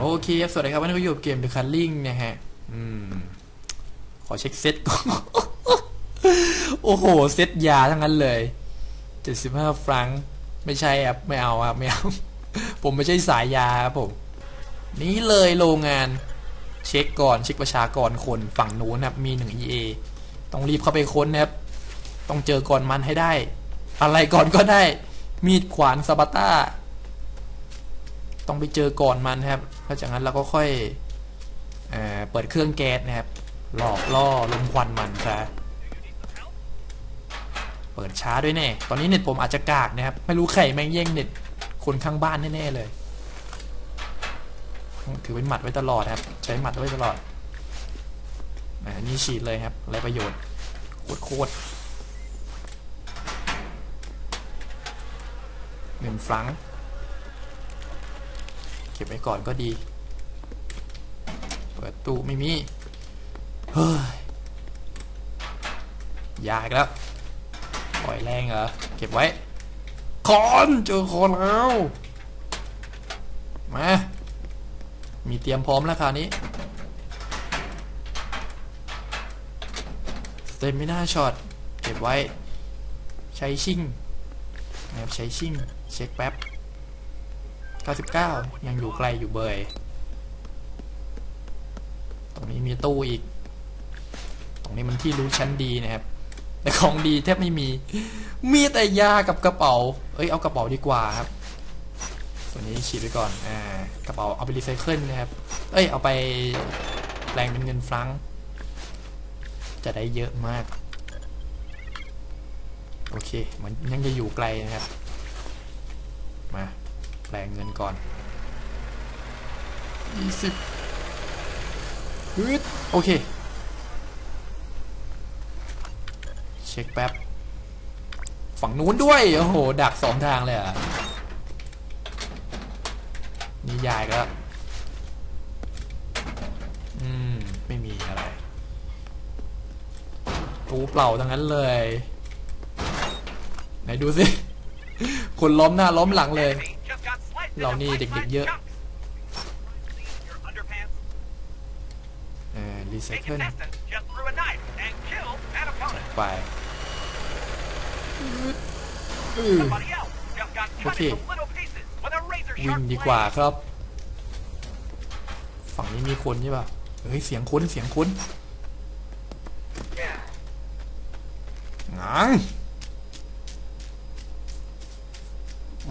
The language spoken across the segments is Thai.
โอเคครับสวัสดีครับวันนี้ก็อยู่กับเกม The Culling นะฮะ อืม ขอเช็คเซตก่อน โอ้โห เซตยาทั้งนั้นเลย75ฟรัง ไม่ใช่ครับไม่เอาครับไม่เอา ผมไม่ใช่สายยาครับผม นี่เลยโรงงาน เช็คก่อนเช็คประชากรคนฝั่งนู้นครับ มีหนึ่ง EA ต้องรีบเข้าไปค้นนะครับ ต้องเจอก่อนมันให้ได้ อะไรก่อนก็ได้ มีดขวานสปาต้า ต้องไปเจอก่อนมันครับเพราะจากนั้นเราก็ค่อยเอเปิดเครื่องแก๊สนะครับ หลอกล่อลมควันมันซะเปิดช้าด้วยแน่ ตอนนี้เน็ตผมอาจจะกากนะครับ ไม่รู้ใครแม่งแย่งเน็ตคนข้างบ้านแน่ๆเลย ถือเป็นหมัดไว้ตลอดครับ ใช้หมัดไว้ตลอดอ่านี่ฉีดเลยครับไรประโยชน์โคตรโคตรหนึ่งฟรัง เก็บไว้ก่อนก็ดี เปิดตู้ไม่มีเฮ้ยยากแล้วปล่อยแรงเหรอ เก็บไว้คอนเจอคอนแล้ว มา มีเตรียมพร้อมแล้วคราวนี้สเตมิน่าช็อตเก็บไว้ ใช้ชิ่งนะครับใช้ชิ่ง เช็คแป๊บ 99 ยังอยู่ไกลอยู่เบย ตรงนี้มีตู้อีก ตรงนี้มันที่รู้ชั้นดีนะครับ แต่ของดีแทบไม่มี มีแต่ยากับกระเป๋า เอ้ยเอากระเป๋าดีกว่าครับตัวนี้ฉีดไปก่อน อ่า กระเป๋าเอาไปรีไซเคิลนะครับ เอ้ยเอาไปแปลงเป็นเงินฟรังจะได้เยอะมาก โอเค มันยังจะอยู่ไกลนะครับ มา แปลงเงินก่อนยี่สิบฮึดโอเค เช็คแป๊บ ฝั่งนู้นด้วย โอ้โห ดักสองทางเลยอะ นี่ยายก็อืม ไม่มีอะไรตู้เปล่าทั้งนั้นเลย ไหนดูสิ คนล้อมหน้าล้อมหลังเลย เรานี่เด็กๆเยอะเออรีไซเคิลไปไปอือโอเควิ่งดีกว่าครับ ฝั่งนี้มีคนใช่ป่ะเฮ้ยเสียงคุ้นเสียงคุ้นหงัง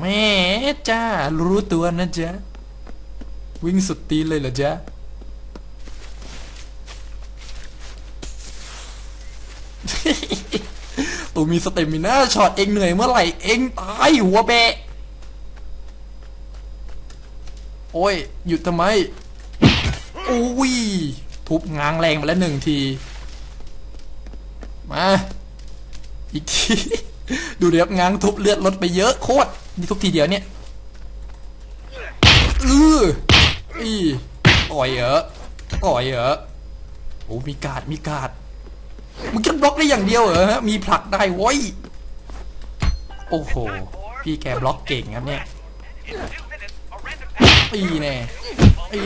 แม่ จ้า รู้ตัวนะจ๊ะ วิ่งสุดตีเลยเหรอจ๊ะตูมีสเตมิน่าช็อตเองเหนื่อยเมื่อไหร่ เองตายหัวเบะ โอ้ย หยุดทำไมอุ้ย ทุบง้างแรงมาแล้วหนึ่งที มา อีกที ดูเดี๋ยวง้างทุบเลือดลดไปเยอะโคตรนี่ทุบทีเดียวเนี่ยอืออีอ่อยเหรออ่อยเหรอโอ้มีกาดมีกาดมึงแค่บล็อกได้อย่างเดียวเหรอฮะมีผลักได้โว้ยโอ้โห พี่แกบล็อกเก่งครับเนี่ยปีแน่ปี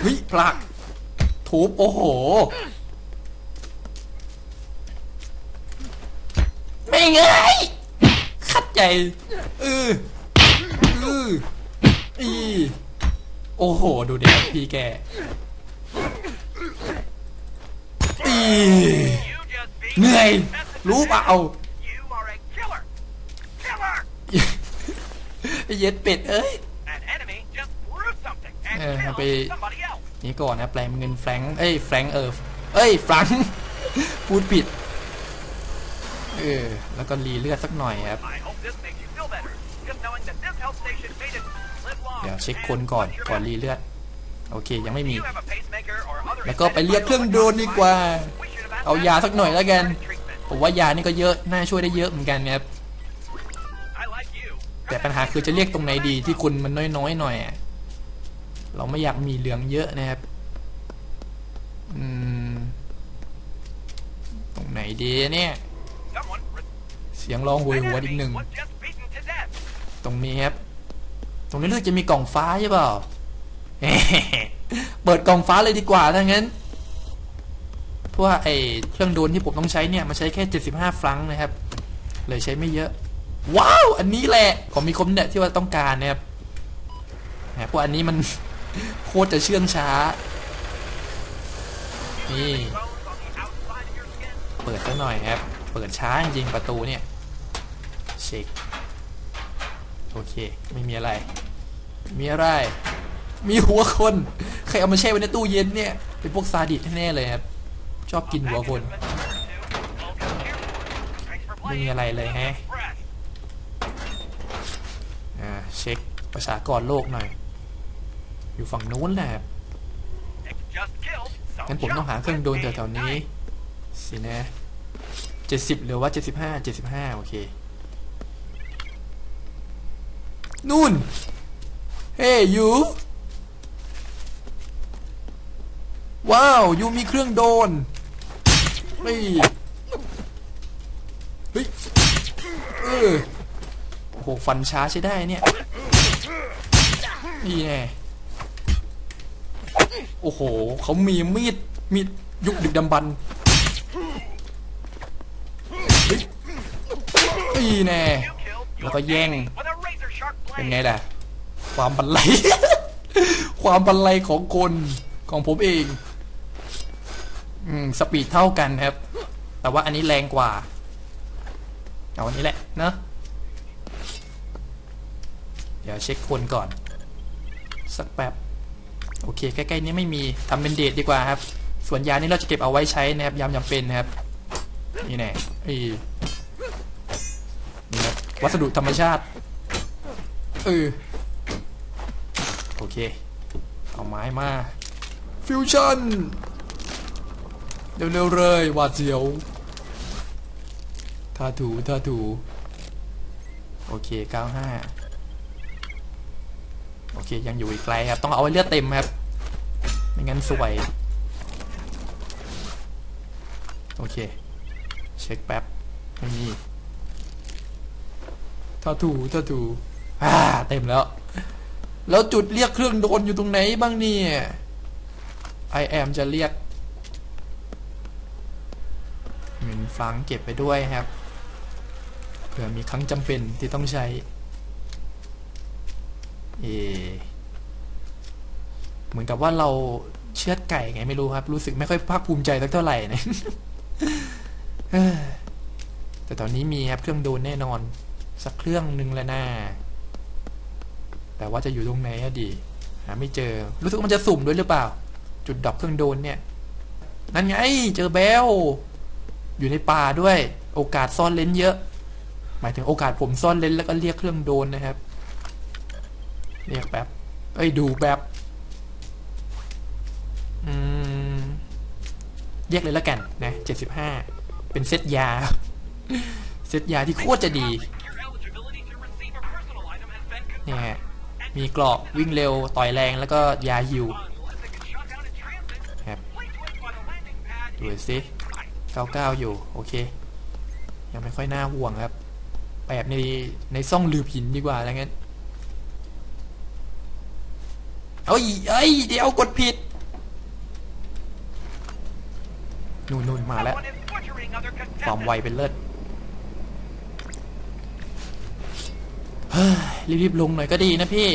เฮ้ยผลักทุบโอ้โห ไม่ไงขัดใจเออเอออีโอ้โห ดูเด็กพี่แกอีเหนื่อย รู้เปล่าไอ้เย็ดเป็ดเอ้ยเออเอาไปนี่ก่อนนะแปลงเป็นเงินแฟรงค์เอ้ยแฟรงค์เออเอ้ยฟรังค์พูดผิด เออ แล้วก็รีเลือดสักหน่อยครับ เดี๋ยวเช็คคนก่อนก่อนรีเลือด โอเคยังไม่มี แล้วก็ไปเรียกเครื่องโดรนดีกว่า เอายาสักหน่อยแล้วกัน ผมว่ายานี่ก็เยอะ น่าช่วยได้เยอะเหมือนกันครับ แต่ปัญหาคือจะเรียกตรงไหนดีที่คุณมันน้อยๆหน่อยอะเราไม่อยากมีเหลืองเยอะนะครับ อืม ตรงไหนดีเนี่ย เสียงร้องโหวยหวนอีกหนึ่ง ตรงนี้ครับรงนี้รู้สึกจะมีกล่องฟ้าใช่เปล่า เปิดกล่องฟ้าเลยดีกว่าถ้างั้น เพราะว่าไอเครื่องโดนที่ผมต้องใช้เนี่ยมันใช้แค่ 75 ฟรังก์นะครับ เลยใช้ไม่เยอะ ว้าว อันนี้แหละของมีคมเนี่ยที่ว่าต้องการนะครับแหมพวกอันนี้มันโคตรจะเชื่องช้า นี่ Bones on the outside of your skin. เปิดซะหน่อยครับ เปิดช้าจริงๆประตูเนี่ย เช็ค โอเค ไม่มีอะไร มีอะไร มีหัวคน ใครเอามาแช่ไว้ในตู้เย็นเนี่ย เป็นพวกซาดิสแน่เลยครับ ชอบกินหัวคน ไม่มีอะไรเลยแฮะ อ่า เช็คประชากรโลกหน่อย อยู่ฝั่งนู้นแหละครับงั้นผมต้องหาเครื่องโดนแถวๆนี้ สินะเจ็ดสิบหรือว่าเจ็ดสิบห้าเจ็ดสิบห้าโอเค นู่น เฮ้ยยู ว้าว ยูมีเครื่องโดนเฮ้ยเฮ้ย เออโอ้โห ฟันช้าใช้ได้เนี่ย นี่แน่โอ้โห เขามีมีด มีด ยุคดึกดำบรรนี่แน่ แล้วก็แย่ง เป็นไงล่ะ ความบันไลความบันไลของคนของผมเอง อืม สปีดเท่ากันครับ แต่ว่าอันนี้แรงกว่า เอาอันนี้แหละเนอะเดี๋ยวเช็คคนก่อน สักแป๊บ โอเค ใกล้ๆนี้ไม่มีทำเป็นเดทดีกว่าครับ ส่วนยานี้เราจะเก็บเอาไว้ใช้นะครับยามจำเป็นนะครับ นี่แน่ไอ้นี่ครับวัสดุธรรมชาติ เออโอเค เอาไม้มา ฟิวชั่น เร็วๆเลยหวาดเสียวทาถูทาถู โอเค 95 โอเค ยังอยู่อีกไกลครับ ต้องเอาไว้เลือดเต็มครับ ไม่งั้นสวย โอเค เช็คแป๊บ ไม่มีทาถูทาถู อ่าเต็มแล้ว แล้วจุดเรียกเครื่องโดนอยู่ตรงไหนบ้างเนี่ย I am จะเรียกเงินฟังเก็บไปด้วยครับเผื่อมีครั้งจำเป็นที่ต้องใช้ เอ เหมือนกับว่าเราเชือดไก่ไงไม่รู้ครับ รู้สึกไม่ค่อยภาคภูมิใจสักเท่าไหร่นะเอ้อแต่ตอนนี้มีครับเครื่องโดนแน่นอน สักเครื่องหนึ่งแล้วนะ แต่ว่าจะอยู่ตรงไหนดี หาไม่เจอ รู้สึกมันจะสุ่มด้วยหรือเปล่า จุดดรอปเครื่องโดนเนี่ย นั่นไง เจอแบล อยู่ในป่าด้วย โอกาสซ่อนเลนเยอะ หมายถึงโอกาสผมซ่อนเลนแล้วก็เรียกเครื่องโดนนะครับ เรียกแป๊บ เอ้ยดูแป๊บ อืม เรียกเลยแล้วกันนะเจ็ดสิบห้า เป็นเซตยา เซตยาที่โคตรจะดี เนี่ย มีเกราะวิ่งเร็วต่อยแรงแล้วก็ยาฮิวครับดูสิ99 อยู่ โอเค ยังไม่ค่อยน่าห่วงครับแอบในในซ่องลืบหินดีกว่าอะไรเงี้ยเอ้ยเอ้ยเดี๋ยวกดผิดนู่นนู่นมาแล้วความไวเป็นเลิศเฮ้ย รีบๆลงหน่อยก็ดีนะพี่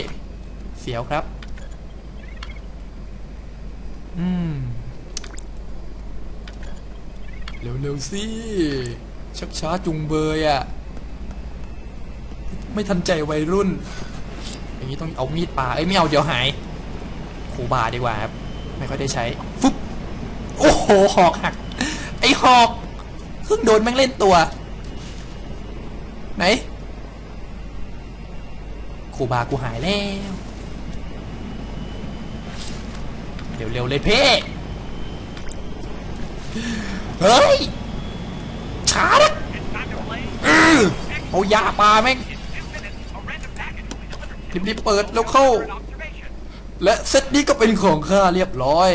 เสียวครับ อืม เร็วๆสิ ชักช้าจุงเบยอะ่ะ ไม่ทันใจวัยรุ่น อย่างนี้ต้องเอามีดปาเอ้ยไม่เอาเดี๋ยวหายครูบาดีกว่าครับ ไม่ค่อยได้ใช้ฟุ๊บโอ้โห หอกหัก ไอหอกเพิ่งโดนแม่งเล่นตัว ไหน รูบากูหายแล้ว เร็วๆเลยเพ่เฮ้ยช้านะเอายาปลาแม่งรีบๆเปิดแล้วเข้า และเซตนี้ก็เป็นของข้าเรียบร้อย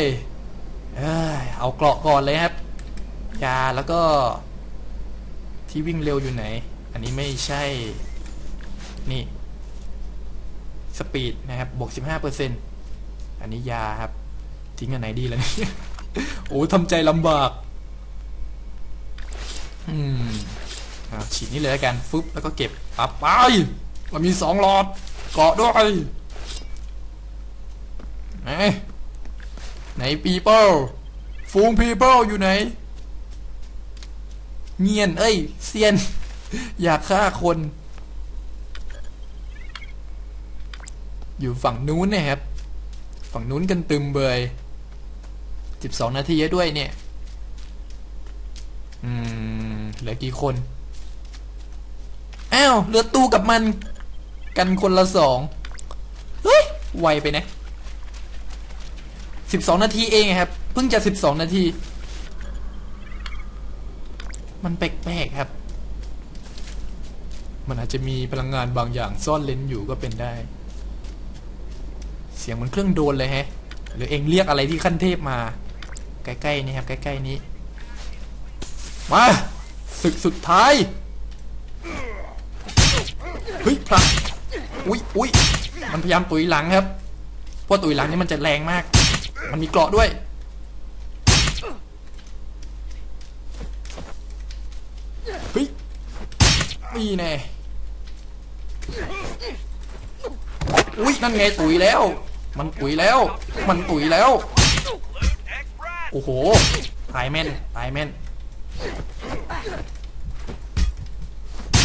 เอาเกราะก่อนเลยครับยาแล้วก็ที่วิ่งเร็วอยู่ไหน อันนี้ไม่ใช่ นี่ สปีดนะครับบวก15%อันนี้ยาครับ ทิ้งอันไหนดีล่ะเนี่ยโอ้ทำใจลำบาก อืมอ่าฉีดนี่เลยแล้วกันฟึบแล้วก็เก็บปั๊บไปเรามีสองหลอดเกาะด้วยไหนไหนปีเปิลฟูงปีเปิลอยู่ไหน เงียน เอ้ย เซียน อยากฆ่าคน อยู่ฝั่งนู้นนะครับ ฝั่งนู้นกันตึมเบยสิบสองนาทีด้วยเนี่ย อืม เหลือกี่คน อ้าว เหลือตู้กับมัน กันคนละสอง เฮ้ย ไวไปนะสิบสองนาทีเองครับ เพิ่งจะสิบสองนาที มันแปลกๆครับ มันอาจจะมีพลังงานบางอย่างซ่อนเลนอยู่ก็เป็นได้ สียงเหมันเครื่องโดนเลยแฮะ หรือเองเรียกอะไรที่ขั้นเทพมา ใกล้ๆนี่ครับ ใกล้ๆนี้ มาศึกสุดท้าย เฮ้ยพระอุ้ยอุ้ยมันพยายามตุยหลังครับเพราะตุยหลังนี่มันจะแรงมาก มันมีเกราะด้วย เฮ้ยนี่แน่อุ้ยนั่นไงตุยแล้ว มันตุ๋ยแล้ว มันตุ๋ยแล้ว โอ้โห ตายแม่น ตายแม่น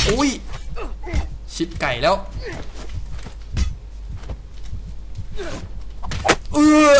อุ้ย ชิปไก่แล้ว เออ